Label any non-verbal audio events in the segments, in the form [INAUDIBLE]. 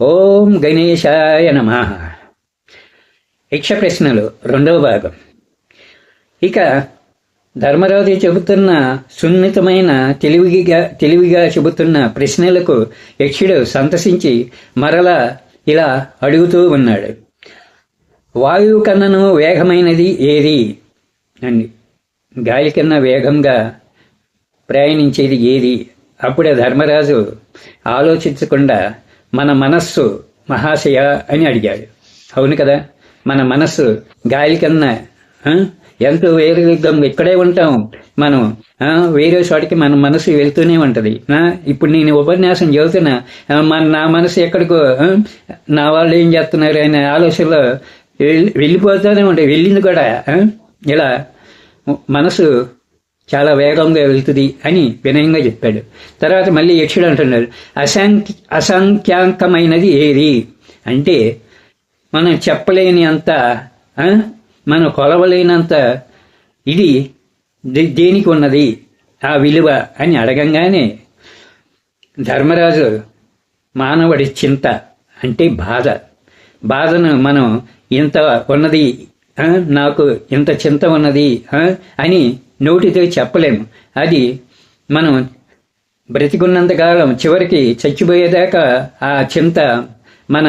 ఓం గణేశాయ నమ. యక్ష ప్రశ్నలు రెండవ భాగం. ఇక ధర్మరాజు చెబుతున్న సున్నితమైన తెలివిగా తెలివిగా చెబుతున్న ప్రశ్నలకు యక్షుడు సంతసించి మరలా ఇలా అడుగుతూ ఉన్నాడు. వాయువు కన్నను వేగమైనది ఏది? అండి గాలి కన్నా వేగంగా ప్రయాణించేది ఏది? అప్పుడే ధర్మరాజు ఆలోచించకుండా మన మనస్సు మహాశయ అని అడిగాడు. అవును కదా మన మనస్సు గాలి కన్నా ఎంతో వేరే ఇక్కడే ఉంటాం మనం. వేరే చోటికి మన మనసు వెళ్తూనే ఉంటది. ఇప్పుడు నేను ఉపన్యాసం చదువుతున్నా మన నా మనసు ఎక్కడికో నా వాళ్ళు ఏం చేస్తున్నారు అనే ఆలోచనలో వెళ్ళి వెళ్ళిపోతూనే ఉంటాయి వెళ్ళింది కూడా ఇలా మనసు చాలా వేగంగా వెళ్తుంది అని వినయంగా చెప్పాడు. తర్వాత మళ్ళీ యక్షుడు అంటున్నాడు అసంఖ్య అసంఖ్యాంకమైనది ఏది? అంటే మనం చెప్పలేని అంత మనం కొలవలేనంత ఇది దే- దేనికి ఉన్నది? ఆ విలువ? అని అడగంగానే ధర్మరాజు మానవుడి చింత అంటే బాధ. బాధను మనం ఇంత ఉన్నది నాకు ఇంత చింత ఉన్నది అని నోటితో చెప్పలేము. అది మనం బ్రతికున్నంత కాలం చివరికి చచ్చిపోయేదాకా ఆ చింత మన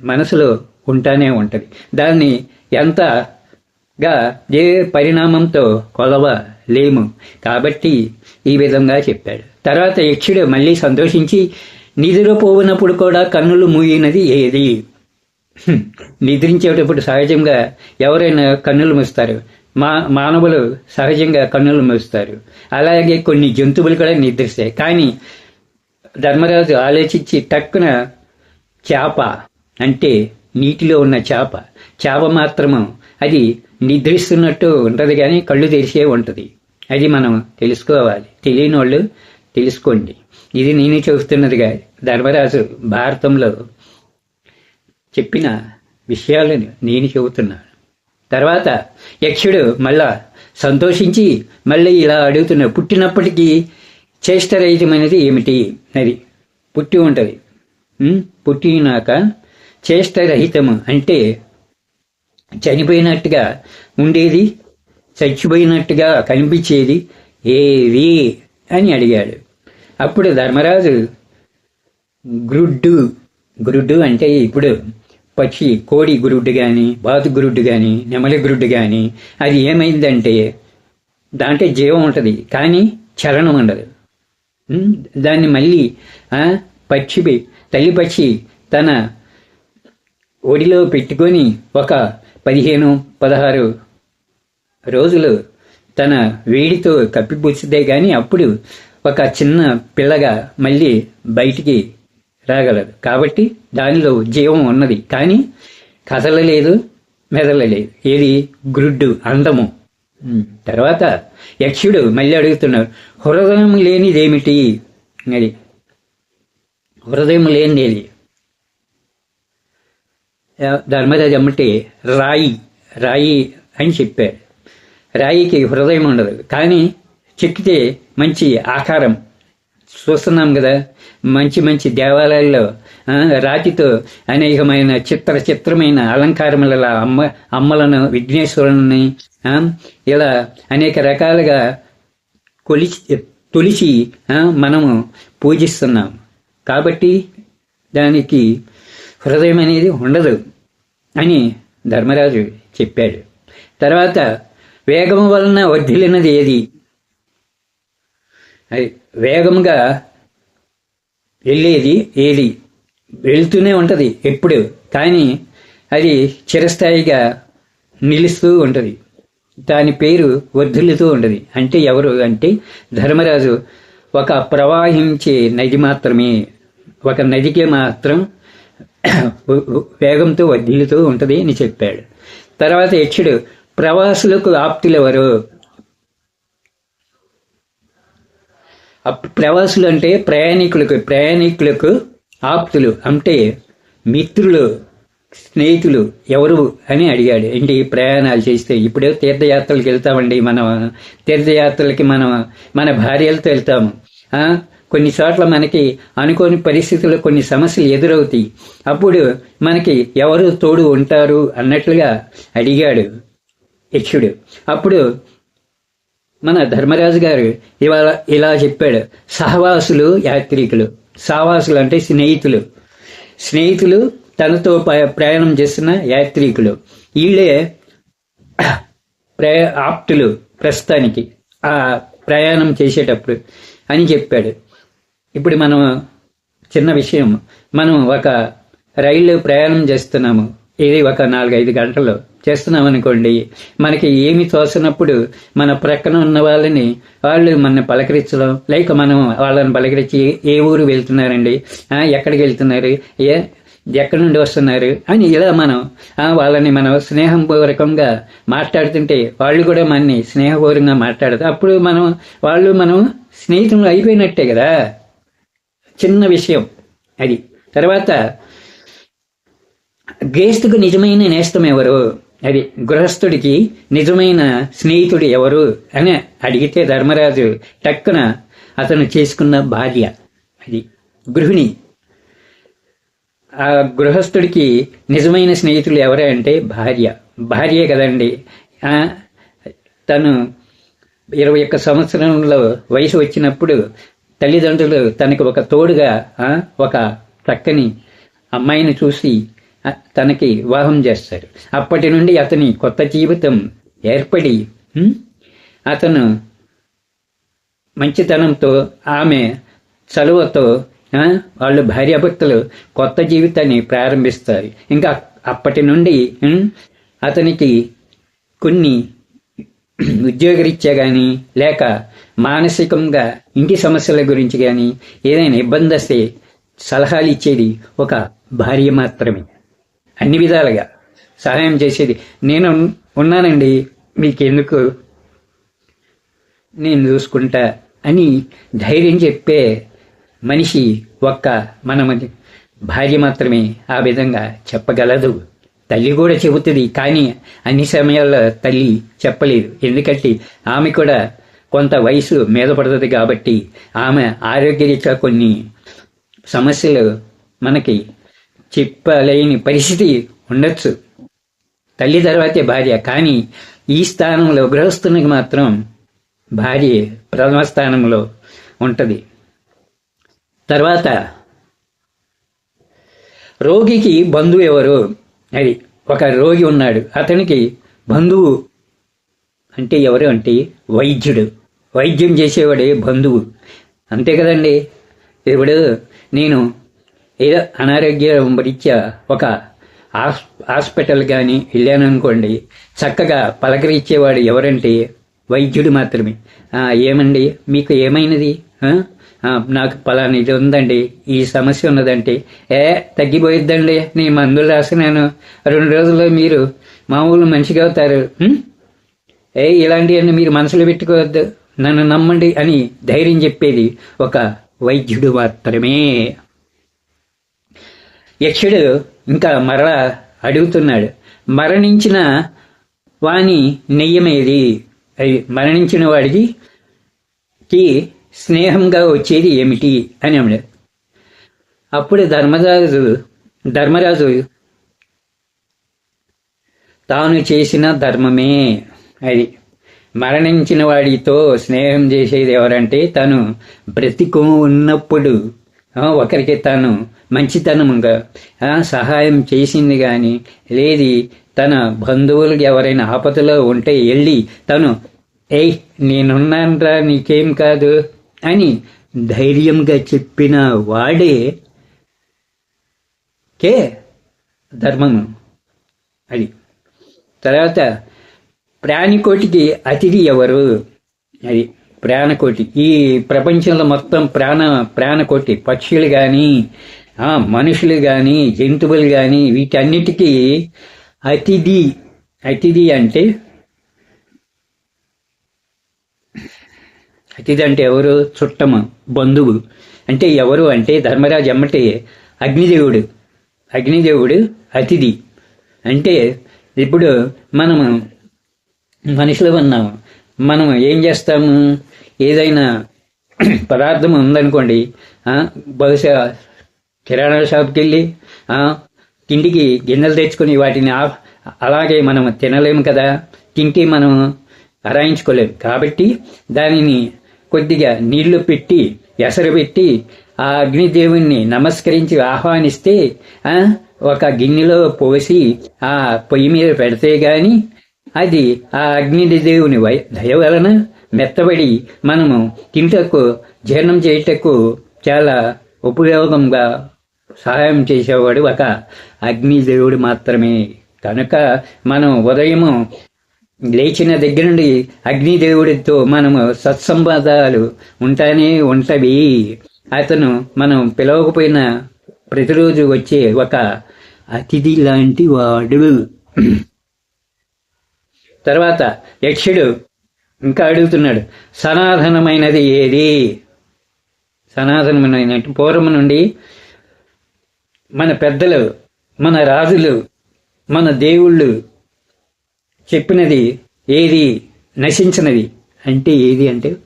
మనసులో ఉంటానే ఉంటుంది. దాన్ని ఎంతగా ఏ పరిణామంతో కొలవ లేము కాబట్టి ఈ విధంగా చెప్పాడు. తర్వాత యక్షుడు మళ్ళీ సంతోషించి నిద్రపోయినప్పుడు కూడా కన్నులు మూయినది ఏది? నిద్రించేటప్పుడు సహజంగా ఎవరైనా కన్నులు మూస్తారు. మా మానవులు సహజంగా కన్నులు మూస్తారు. అలాగే కొన్ని జంతువులు కూడా నిద్రిస్తాయి. కానీ ధర్మరాజు ఆలోచించి టక్కున చేప అంటే నీటిలో ఉన్న చేప. చేప మాత్రము అది నిద్రిస్తున్నట్టు ఉంటుంది కానీ కళ్ళు తెరిచే ఉంటుంది. అది మనం తెలుసుకోవాలి. తెలియని వాళ్ళు తెలుసుకోండి. ఇది నేను చెబుతున్నదిగా ధర్మరాజు భారతంలో చెప్పిన విషయాలను నేను చెబుతున్నాను తర్వాత యక్షుడు మళ్ళా సంతోషించి మళ్ళీ ఇలా అడుగుతున్న పుట్టినప్పటికీ చేష్టరహితమైనది ఏమిటి? అది పుట్టి ఉంటుంది. పుట్టినాక చేష్టరహితము అంటే చనిపోయినట్టుగా ఉండేది చచ్చిపోయినట్టుగా కనిపించేది ఏది అని అడిగాడు. అప్పుడు ధర్మరాజు గ్రుడ్డు గ్రుడ్డు అంటే ఇప్పుడు పక్షి కోడి గురుడ్డు కానీ బాతు గురుడ్డు కానీ నెమలి గురుడ్డు కానీ అది ఏమైందంటే దాంట్లో జీవం ఉంటుంది కానీ చలనం ఉండదు. దాన్ని మళ్ళీ పచ్చి పక్షి తల్లి పక్షి తన ఒడిలో పెట్టుకొని ఒక పదిహేను పదహారు రోజులు తన వేడితో కప్పిపుచ్చితే కానీ అప్పుడు ఒక చిన్న పిల్లగా మళ్ళీ బయటికి రాగలదు. కాబట్టి దానిలో జీవం ఉన్నది. కానీ కదలలేదు మెదలలేదు ఏది? గ్రుడ్డు అందము. తర్వాత యక్షుడు మళ్ళీ అడుగుతున్నాడు హృదయం లేనిదేమిటి? అది. హృదయం లేనిది ధర్మరాజు అమ్మటే రాయి రాయి అని చెప్పాడు రాయికి హృదయం ఉండదు. కానీ చెక్కితే మంచి ఆకారం. చూస్తున్నాం కదా మంచి మంచి దేవాలయాల్లో ఆ, రాతితో అనేకమైన చిత్ర చిత్రమైన అలంకారముల అమ్మ అమ్మలను విఘ్నేశ్వరుని ఆ, ఇలా అనేక రకాలుగా కొలిచి తొలిచి ఆ, మనము పూజిస్తున్నాం. కాబట్టి దానికి హృదయం అనేది ఉండదు అని ధర్మరాజు చెప్పాడు. తర్వాత వేగము వలన వర్ధిలినది ఏది? అది వేగంగా వెళ్ళేది ఏది? వెళ్తూనే ఉంటుంది ఎప్పుడు. కానీ అది చిరస్థాయిగా నిలుస్తూ ఉంటుంది. దాని పేరు వర్ధిల్లుతూ ఉంటుంది. అంటే ఎవరు అంటే ధర్మరాజు. ఒక ప్రవాహించే నది మాత్రమే. ఒక నదికి మాత్రం వేగంతో వర్ధిల్లుతూ ఉంటుంది అని చెప్పాడు. తర్వాత యక్షుడు ప్రవాసులకు ఆప్తులెవరు? ప్రవాసులు అంటే ప్రయాణికులకు ప్రయాణికులకు ఆప్తులు అంటే మిత్రులు స్నేహితులు ఎవరు అని అడిగాడు. ఏంటి ప్రయాణాలు చేస్తే? ఇప్పుడే తీర్థయాత్రలకు వెళ్తామండి మనం. తీర్థయాత్రలకి మనం మన భార్యలతో వెళ్తాము. కొన్ని చోట్ల మనకి అనుకోని పరిస్థితుల్లో కొన్ని సమస్యలు ఎదురవుతాయి. అప్పుడు మనకి ఎవరు తోడు ఉంటారు అన్నట్లుగా అడిగాడు యక్షుడు. అప్పుడు మన ధర్మరాజు గారు ఇవాళ ఇలా చెప్పాడు. సహవాసులు యాత్రికులు. సహవాసులు అంటే స్నేహితులు. స్నేహితులు తనతో ప్రయాణం చేస్తున్న యాత్రికులు. వీళ్ళే ప్రయా ఆప్తులు ప్రస్తుతానికి ఆ ప్రయాణం చేసేటప్పుడు అని చెప్పాడు. ఇప్పుడు మనం చిన్న విషయం. మనం ఒక రైలు ప్రయాణం చేస్తున్నాము. ఇది ఒక నాలుగైదు గంటలు చేస్తున్నాం అనుకోండి మనకి ఏమి తోసినప్పుడు మన ప్రక్కన ఉన్న వాళ్ళని వాళ్ళు మన పలకరించడం లేక మనం వాళ్ళని పలకరించి ఏ ఊరు వెళ్తున్నారండి ఎక్కడికి వెళ్తున్నారు ఏ ఎక్కడి నుండి వస్తున్నారు అని ఇలా మనం వాళ్ళని మనం స్నేహపూర్వకంగా మాట్లాడుతుంటే వాళ్ళు కూడా మనని స్నేహపూర్వకంగా మాట్లాడతారు అప్పుడు మనం వాళ్ళు మనం స్నేహితులు అయిపోయినట్టే కదా. చిన్న విషయం అది. తర్వాత గేస్తుకు నిజమైన నేస్తం ఎవరు? అది గృహస్థుడికి నిజమైన స్నేహితుడు ఎవరు అని అడిగితే ధర్మరాజు టక్కున అతను చేసుకున్న భార్య. అది గృహిణి. ఆ గృహస్థుడికి నిజమైన స్నేహితులు ఎవరే అంటే భార్య. భార్యే కదండి. తను ఇరవై ఒక్క సంవత్సరంలో వయసు వచ్చినప్పుడు తల్లిదండ్రులు తనకు ఒక తోడుగా ఒక చక్కని అమ్మాయిని చూసి తనకి వివాహం చేస్తారు అప్పటి నుండి అతని కొత్త జీవితం ఏర్పడి అతను మంచితనంతో ఆమె చలువతో ఆ, వాళ్ళు భార్యాభర్తలు కొత్త జీవితాన్ని ప్రారంభిస్తారు. ఇంకా అప్పటి నుండి అతనికి కొన్ని ఉద్యోగరీత్యా కానీ లేక మానసికంగా ఇంటి సమస్యల గురించి కానీ ఏదైనా ఇబ్బంది వస్తే సలహాలు ఇచ్చేది ఒక భార్య మాత్రమే. అన్ని విధాలుగా సహాయం చేసేది. నేను ఉన్నానండి మీకెందుకు? నేను చూసుకుంటా అని ధైర్యం చెప్పే మనిషి ఒక్క మన భార్య మాత్రమే ఆ విధంగా చెప్పగలదు. తల్లి కూడా చెబుతుంది కానీ అన్ని సమయాల్లో తల్లి చెప్పలేదు. ఎందుకంటే ఆమె కూడా కొంత వయసు మీద పడుతుంది కాబట్టి ఆమె ఆరోగ్యరీత్యా కొన్ని సమస్యలు మనకి చెప్పలేని పరిస్థితి ఉండొచ్చు. తల్లి తర్వాతే భార్య కానీ ఈ స్థానంలో గృహస్థునికి మాత్రం భార్య ప్రథమ స్థానంలో ఉంటుంది. తర్వాత రోగికి బంధువు ఎవరు? అది ఒక రోగి ఉన్నాడు. అతనికి బంధువు అంటే ఎవరు అంటే వైద్యుడు. వైద్యం చేసేవాడే బంధువు. అంతే కదండి. ఇప్పుడు నేను ఏదో అనారోగ్యం రీత్యా ఒక హాస్ హాస్పిటల్ కానీ వెళ్ళాను అనుకోండి చక్కగా పలకరించేవాడు ఎవరంటే వైద్యుడు మాత్రమే. ఏమండి? మీకు ఏమైనది? నాకు పలానా ఇది ఉందండి. ఈ సమస్య ఉన్నదంటే. ఏ తగ్గిపోయిద్దండి. నీ మందులు రాసినాను. రెండు రోజుల్లో మీరు మామూలు మంచిగా అవుతారు. ఏ ఇలాంటివన్నీ మీరు మనసులో పెట్టుకోవద్దు. నన్ను నమ్మండి అని ధైర్యం చెప్పేది ఒక వైద్యుడు మాత్రమే. యక్షుడు ఇంకా మరలా అడుగుతున్నాడు మరణించిన వాని నెయ్యమేది? అది మరణించిన వాడికి స్నేహంగా వచ్చేది ఏమిటి? అని అన్నాడు. అప్పుడు ధర్మరాజు ధర్మరాజు తాను చేసిన ధర్మమే అది. మరణించిన వాడితో స్నేహం చేసేది ఎవరంటే తను బ్రతికు ఉన్నప్పుడు ఒకరికి తాను మంచితనముగా. సహాయం చేసింది కానీ లేది తన బంధువులకు ఎవరైనా ఆపదలో ఉంటే వెళ్ళి తను ఏయ్ నేనున్నానరా నీకేం కాదు అని ధైర్యంగా చెప్పిన వాడే కే. ధర్మము అది. తర్వాత ప్రాణికోటికి అతిథి ఎవరు? అది. ప్రాణకోటి. ఈ ప్రపంచంలో మొత్తం ప్రాణ ప్రాణకోటి. పక్షులు కానీ మనుషులు కానీ జంతువులు కానీ వీటన్నిటికీ అతిథి అతిథి అంటే అతిథి అంటే ఎవరు? చుట్టము బంధువు. అంటే ఎవరు అంటే ధర్మరాజు ఎమ్మటే అగ్నిదేవుడు. అగ్నిదేవుడు అతిథి. అంటే ఇప్పుడు మనము మనుషులు ఉన్నాము. మనం ఏం చేస్తాము? ఏదైనా పదార్థం ఉందనుకోండి బహుశా కిరాణా షాప్కి వెళ్ళి తిండికి గిన్నెలు తెచ్చుకొని వాటిని అలాగే మనం తినలేము కదా తింటే మనం అరాయించుకోలేము కాబట్టి దానిని కొద్దిగా నీళ్ళు పెట్టి ఎసరు పెట్టి ఆ అగ్నిదేవుణ్ణి నమస్కరించి ఆహ్వానిస్తే ఒక గిన్నెలో పోసి ఆ పొయ్యి మీద పెడితే గాని అది ఆ అగ్నిదేవుని వై దయ వలన మెత్తబడి మనము తింటకు జీర్ణం చేయటకు చాలా ఉపయోగంగా సహాయం చేసేవాడు ఒక అగ్నిదేవుడు మాత్రమే. కనుక మనం ఉదయము లేచిన దగ్గర నుండి అగ్నిదేవుడితో మనము సత్సంబంధాలు ఉంటానే ఉంటవి. అతను మనం పిలవకపోయిన ప్రతిరోజు వచ్చే ఒక అతిథి లాంటి వాడు. [CLEARS THROAT] తర్వాత యక్షుడు ఇంకా అడుగుతున్నాడు సనాతనమైనది ఏది? సనాతనమైన పూర్వం నుండి మన పెద్దలు మన రాజులు మన దేవుళ్ళు చెప్పినది ఏది? నశించినది. అంటే ఏది అంటే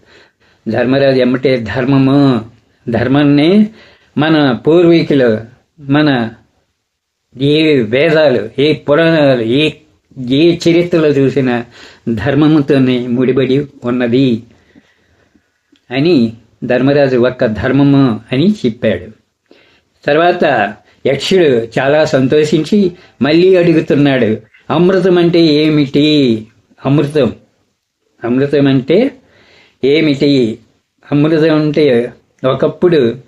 ధర్మరాజు ఎమ్మటే ధర్మము. ధర్మాన్ని మన పూర్వీకులు మన ఏ వేదాలు ఏ పురాణాలు ఏ ఏ చరిత్రలో చూసిన ధర్మముతోనే ముడిపడి ఉన్నది అని ధర్మరాజు ఒక్క ధర్మము అని చెప్పాడు. తర్వాత యక్షుడు చాలా సంతోషించి మళ్ళీ అడుగుతున్నాడు అమృతం అంటే ఏమిటి? అమృతం. అమృతం అంటే ఏమిటి? అమృతం అంటే ఒకప్పుడు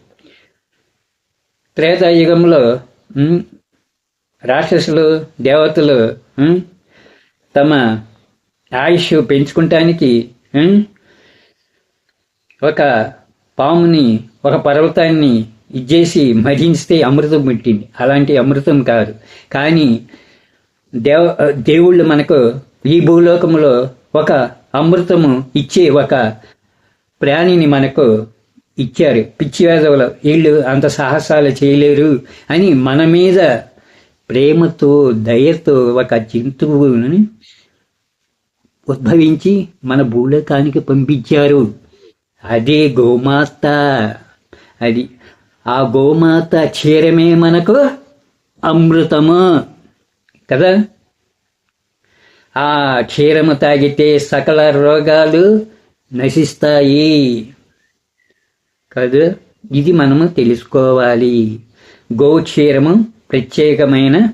త్రేతాయుగంలో రాక్షసులు దేవతలు తమ ఆయుష్ పెంచుకుంటానికి ఒక పాముని ఒక పర్వతాన్ని ఇచ్చేసి మరించితే అమృతం పుట్టింది. అలాంటి అమృతం కాదు. కానీ దేవ దేవుళ్ళు మనకు ఈ భూలోకంలో ఒక అమృతము ఇచ్చే ఒక ప్రాణిని మనకు ఇచ్చారు. పిచ్చి వేదవులు వీళ్ళు అంత సాహసాలు చేయలేరు అని మన మీద ప్రేమతో దయతో ఒక జంతువుని ఉద్భవించి మన భూలోకానికి పంపించారు. అదే గోమాత. అది ఆ గోమాత క్షీరమే మనకు అమృతము. కదా? ఆ క్షీరము తాగితే సకల రోగాలు నశిస్తాయి. కాదు? ఇది మనము తెలుసుకోవాలి. గోక్షీరము ప్రత్యేకమైన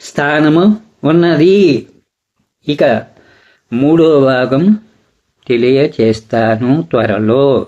స్థానము ఉన్నది. ఇక మూడో భాగం తెలియచేస్తాను త్వరలో.